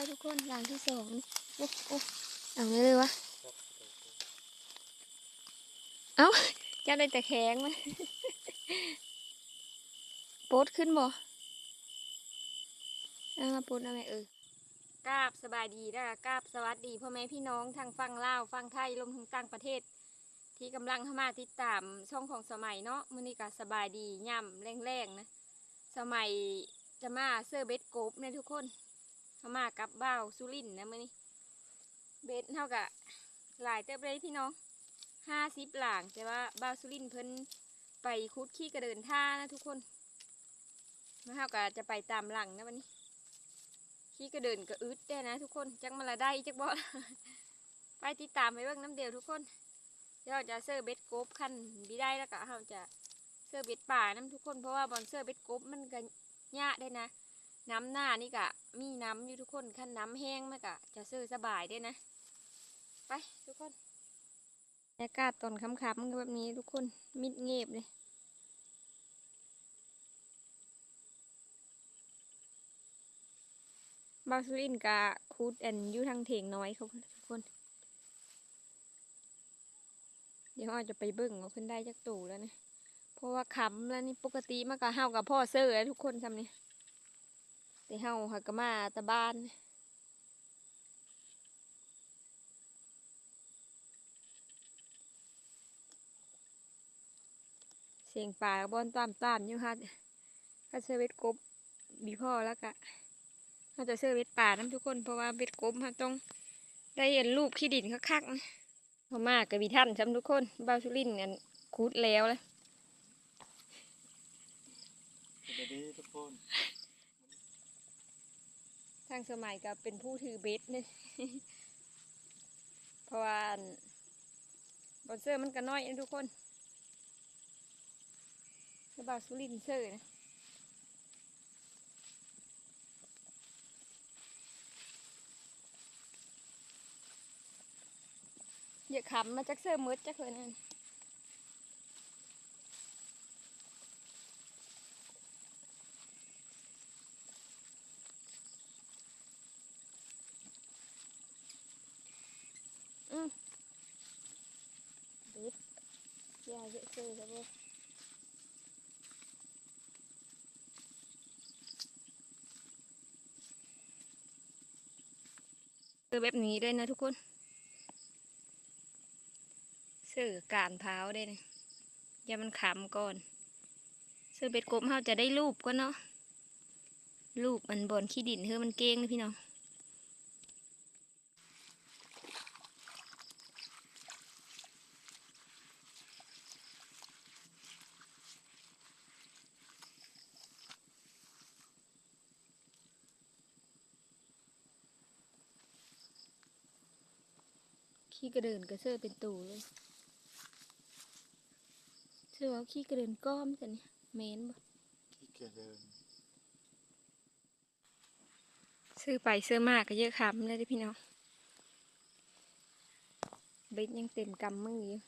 แล้วทุกคนหลังที่สองโอ้โอ้เอาเลยเลยวะ เอ้าจะได้แต่แข็งมั้ยโป๊ดขึ้นบ่เอามาโป๊ดเอาไหมเออกราบสบายดีนะกราบสวัสดีพ่อแม่พี่น้องทางฝั่งลาวฝั่งไทยรวมถึงต่างประเทศ ที่กำลังเข้ามาติดตามช่องของสมัยเนาะมื้อนี้ก็สบายดีย่ำแรงๆนะ สมัยจะมาเซอร์เบสโกบเนี่ยทุกคน เขามากับเบ่าสุรินนะมื้อนี้เบสเท่ากับหลายเติบเลยพี่น้องห้าสิบหลางแต่ว่าเบ่าสุรินเพิ่นไปคุดขี้กระเดินท่านะทุกคนมาเท่ากับจะไปตามหลังนะวันนี้ขี้กระเดินก็อึดได้นะทุกคนจักมาละได้จักบ่ไปติดตามไปเบิ่งน้ำเดียวทุกคนเดี๋ยวเราจะเซอร์เบ็ดกบขั้นบีได้แล้วก็เราจะเซอร์เบ็ดป่าน้ำทุกคนเพราะว่าบอลเซอร์เบ็ดกบมันก็ยากได้นะ น้ำหน้านี่ก็มีน้ำอยู่ทุกคนขั้นน้ำแห้งมันก็จะซอร์สบายได้นะ ไปทุกคนบรรยากาศตอนค่ำๆแบบนี้ทุกคนมิดเงียบเลยบาสุรินกะคูดแอนอยู่ทางเถงน้อยเขาทุกคน เดี๋ยวเราจจะไปเบิ่งว่าเพิ่นได้จักตู่แล้วนะเพราะว่าคำแล้วนี่ปกติมันก็เฮากับพ่อเซอร์แล้วทุกคนทำนี่ แต่เฮาหักกมาตะบ้านเสียงป่าบอนตามตามอยู่ค่ะถ้าเซเวทกบบีพ่อแล้วกะเราจะเซเวทป่าน้ำทุกคนเพราะว่าเวทกบมันต้องได้เห็นรูปขี้ดินคักๆนะพม่ากับบีท่านซ้ำทุกคนบ้าชุลินกันคูดแล้วเลยสวัสดีทุกคน ทางสมัยก็เป็นผู้ถือเบสเนี่ยเพราะว่าบอลเซอร์มันก็น้อยนะทุกคนแล้วบาวชุลินเซอร์นะอย่าขำมาจักเซอร์มืดจักเลยนั่น บิด ซื้อครับเว้ยซื้อแบบนี้ด้วยนะทุกคนซื้อการเท้าได้นะอย่ามันขำก่อนซื้อเบ็ดกบเฮาจะได้รูปก็เนาะรูปมันบนขี้ดินเฮ้มันเก้งนะพี่น้อง ขี้กระเดินกระเซอเป็นตูเลยเชื่อว่าขี้กระเดินก้อมกันเนี่ยเมนบ่ที่เกียจเดินซื้อไปซื้อมากก็เยอะคำเลยเด้อพี่น้องเบ็ดยังเต็มกำมืออยู่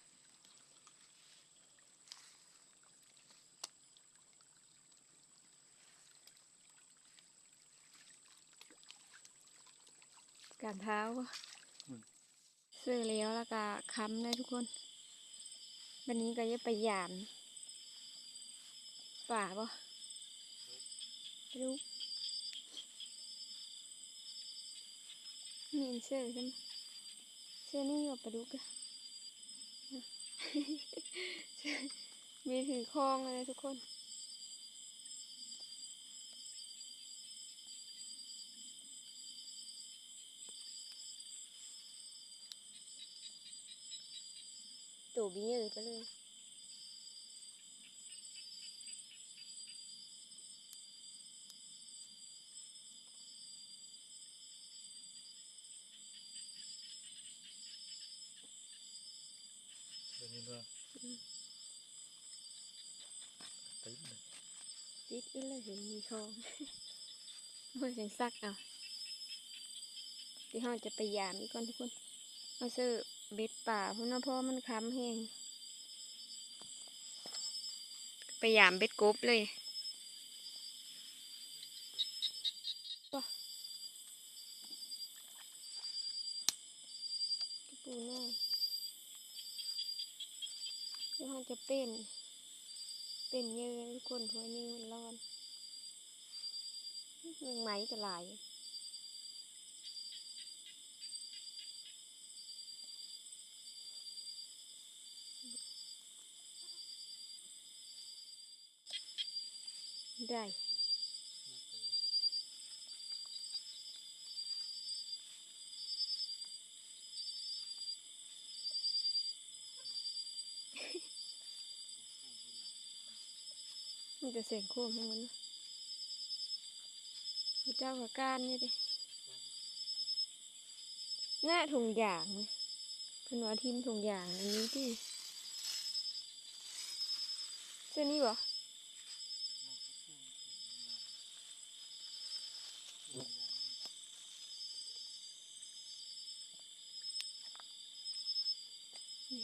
การเท้าบ่ ซื้อแล้วแล้วก็ค้ำเลยทุกคน วันนี้ก็จะไปหยามป่าบ่ไปดูมีเสื้อใช่ไหมเสื้อนี่อยู่ปลาดุกอะมีถือคล้องเลยทุกคน ตัวบีเออไปเลยเดี๋ยวนี้ด้วยติ๊บเลยจิกอีเลยเห็นมีคล้องเมื่อจังซักเอาเดี๋ยวเราจะไปยามอีกก่อนทุกคนเอาซื้อ เบ็ดป่าพุ่นนะพ่อมันค้ำแห้งไปยามเบ็ดกบเลยปูน่าแล้วมัจะเป็น เป็นเยือคนหัวยือมันร้อนเมืงไหมจะหลาย ได้มันจะเสียงโค้งของมันนะพระเจ้ากับการนี่ดิหน้าถุงยางเพิ่นว่าทิมถุงยางอันนี้ที่เส้นนี้บ่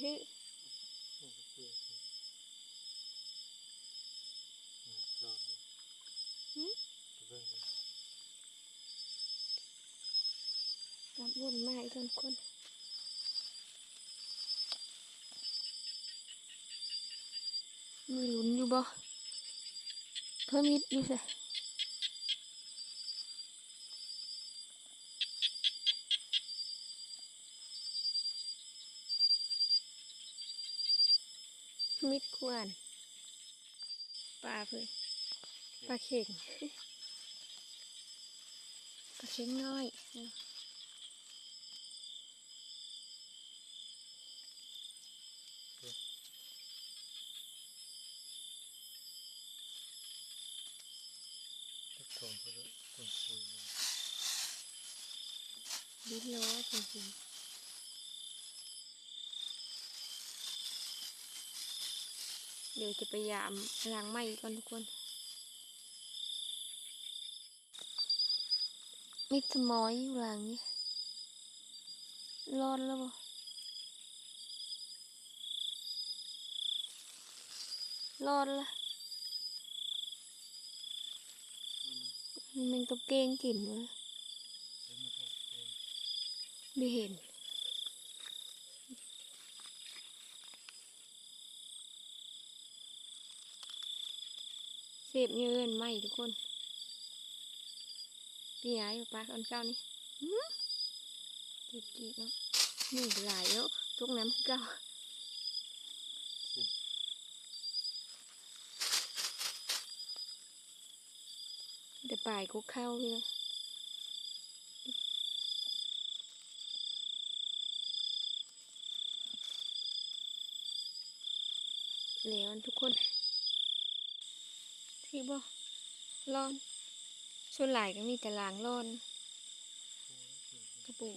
ฮ้ยหืมกลับวนมาอีกคนคนมีลุ้นอยู่บ่เพิ่มมิดอยู่ใส่ มิดควรปลาเพิ่นปลาเข่งปลาเข่งน้อยทองเขาจะต้องคุยนะดิ้นล้อจริงๆ เดี๋ยวจะพยายามล้างไม้ก่อนทุกคนมิดสมอยอยู่หลังนี้ร้อนแล้วบ่ร้อนละมันกับเกงกลิ่นวะไม่เห็น เสพเงินไหมทุกคนพี่ยายอยู่ปลาอันเก้านี่หืมเด็ดกีกเนาะนี่หลายแล้วทุกน้ำเก้าเดี๋ยวปลายกุกเข้าเลยแล้วทุกคน ที่บ่ร้อนส่วนหลายก็มีแต่ลางร้อนกระปู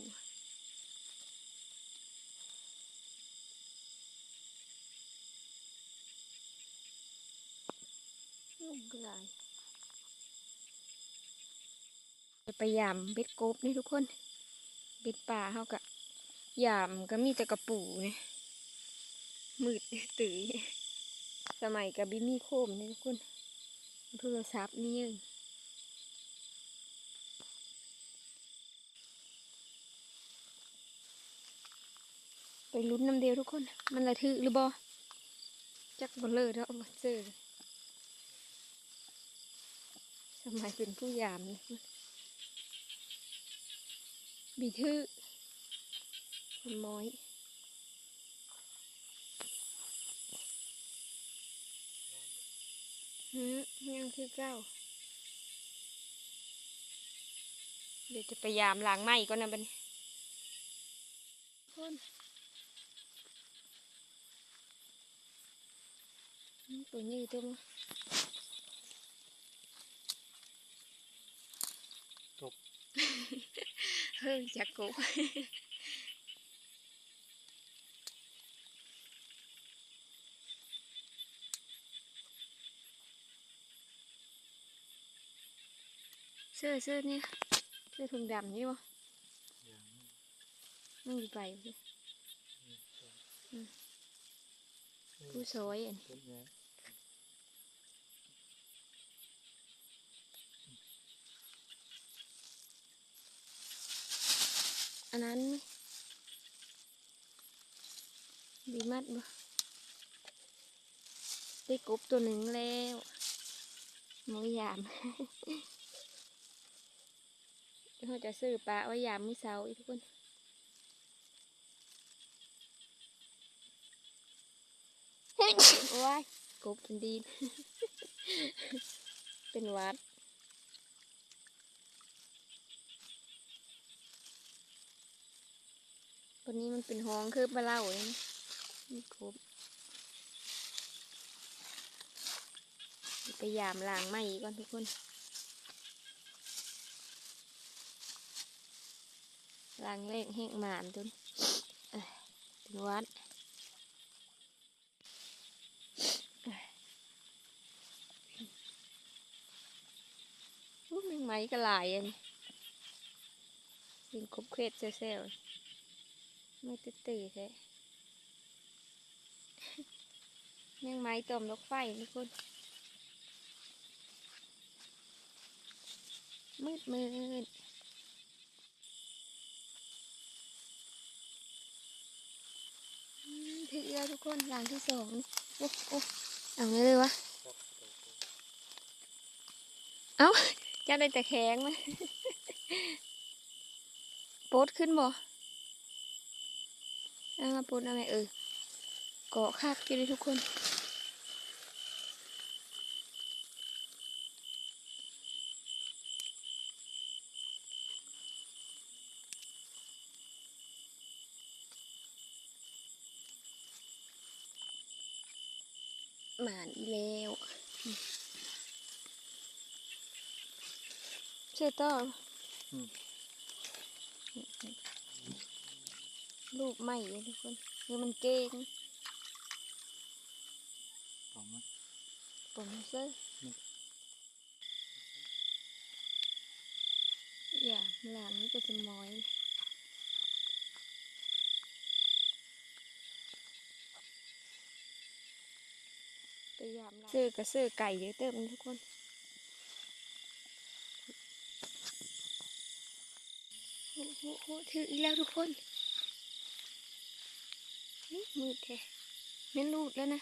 ลุ่มก็หลายจะไปยามเบ็ดกบนี่ทุกคน เบ็ดป่าเขากะยามก็มีแต่กระปูเนี่ยมืดตื่ยสมัยกับบิมีโคมนี่ทุกคน โทรศัพท์นี่เองไปลุ้นน้ำเดียวทุกคน มันระทึกหรือบอจักบอเลอร์แล้วเอามาเจอสมัยเป็นผู้ยามบีทือมันม้อย ฮึยังคือเก้า เดี๋ยวจะไปยามล้างไหม้ก่อนนะบัดนคนอืมตัวนี้ตัวมั้งตบเฮ้ยจักกุ เสื้อเสื้อเนี่ยเสื้อถุงดำนี่บ่อย่างนี้มันอยู่ไปสินี่สองอืมนี่ผู้ซอยอันเป็นไงอันนั้นไหมบีมัดบ่ได้กบตัวหนึ่งแล้วหมูยาม เขาจะซื้อปลาไว้ยามมื้อเช้าอีกทุกคนโอ้ยกบกินดีนเป็นวัดตัวนี้มันเป็นห้องคือปลาเล่าเลยนี่กบไปยามล้างไม้ก่อนทุกคน ล้างเลขแห้งหมานจนเอ้ยเป็นหวัดอู้แมงไม้ก็หลายอันยิงคบเครดเซลๆไม่ตื่นตื่นแท้แมงไม้ตอมรกไฟทุกคนมืดมืด พี่เอื้อทุกคนหลังที่สองโอ้โอ้เอาไงเลยวะ เอ้าจะได้แต่แข็งไหมโปดขึ้นบ่เอามาโปดเอาไหมเออเกาะคักอยู่เลยทุกคน อีแล้วเชื่อต่ออมรูปใหม่เลยทุกคนคือมันเก่งผมว่าผมเสื้ออืมอย่าหลังนี่ก็จะมอย พยายาม ซื้อก็ซื้อไก่เยอะเติมทุกคนโอ้โหถืออีกแล้วทุกคนนี่มืดแท้เน้นรูดแล้วนะ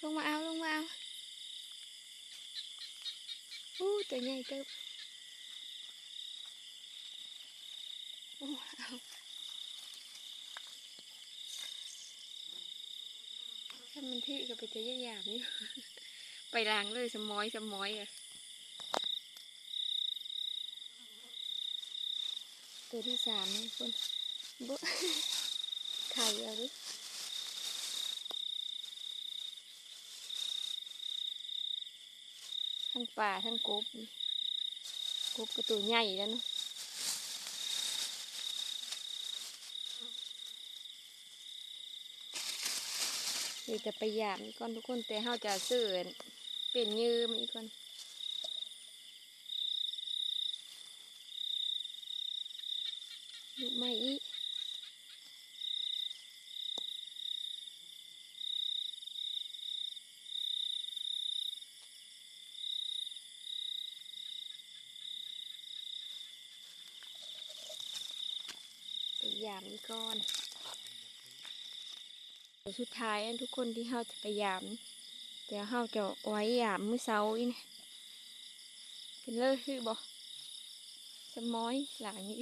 ลงมาเอาลงมาเอาอู้ตัวใหญ่เติบโอ้เอา ถ้ามันถือก็ไปจะยยามอยู่ไปล้างเลยสมอยสมอยอะตัวที่สามนะคนบุไข่เอาดิทั้งป่าทั้งกบกบก็ตัวใหญ่แล้วเนาะ เดี๋ยวจะไปยามอีกก่อนทุกคนแต่เฮาจะซื้อเป็นยืมอีกก่อนลูกไม้อีไปยามอีกก่อน สุดท้ายอันทุกคนที่เฮาจะไปยามเดี๋ยวเฮาจะไว้ยามมื้อเช้าอีนะเป็นเลยคือบอกสมอยหลังนี้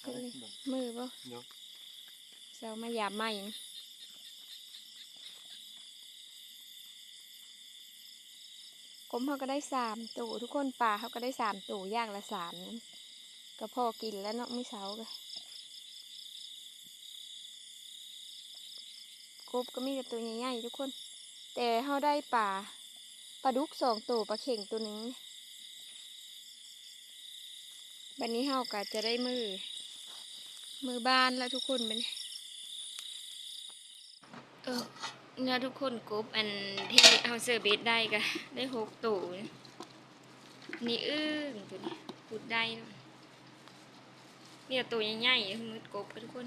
เอาไว้บ่มือบ่เดี๋ยวเช้ามายามใหม่นะกล มเขาก็ได้สามตัวทุกคนปลาเขาก็ได้สามตัวย่างละสามนะก็พอกินแล้วเนาะมื้อเช้าก็กบก็มีแต่ตัวใหญ่ๆทุกคน แต่เขาได้ปลาปลาดุกสองตัวปลาเข่งตัวหนึ่งบันนี้เขาก็จะได้มือ มือบ้านแล้วทุกคนเป็นเออ เนี่ยทุกคนกบอันที่เอาเซอร์เบสได้ก็ได้หกตัวนี่อึ้งตัวนี้พูดได้เนี่ยตัวใหญ่ๆมืดกบอะทุกคน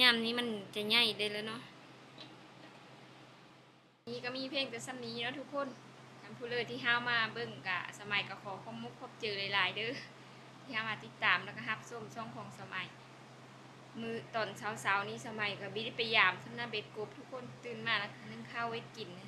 ยามนี้มันจะใหญ่ได้แล้วเนาะนี่ก็มีเพลงแต่ซ้ำนี้เนาะทุกคนท่านผู้เลยที่ห้าวมาเบิ่งกะสมัยก็ขอข้อมุกขอบเจอหลายๆเด้อ ที่ห้ามาติดตามแล้วก็ฮับส้มช่องของสมัย มือตอนเช้าๆนี้สมัยก็บิได้ไปยามสำนักเบ็ดกบทุกคนตื่นมาแล้วนึ่งข้าวไว้กินนะ